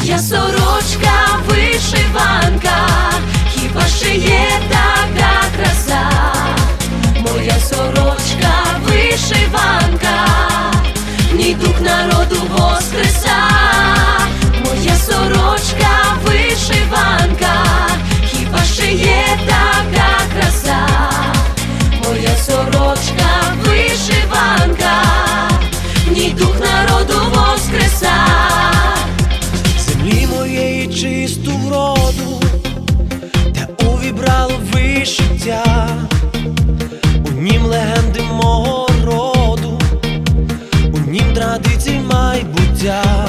Моя сорочка вишиванка, хіба ще чисту вроду, те увібрало вишиття, у нім легенди мого роду, у нім традицій майбуття.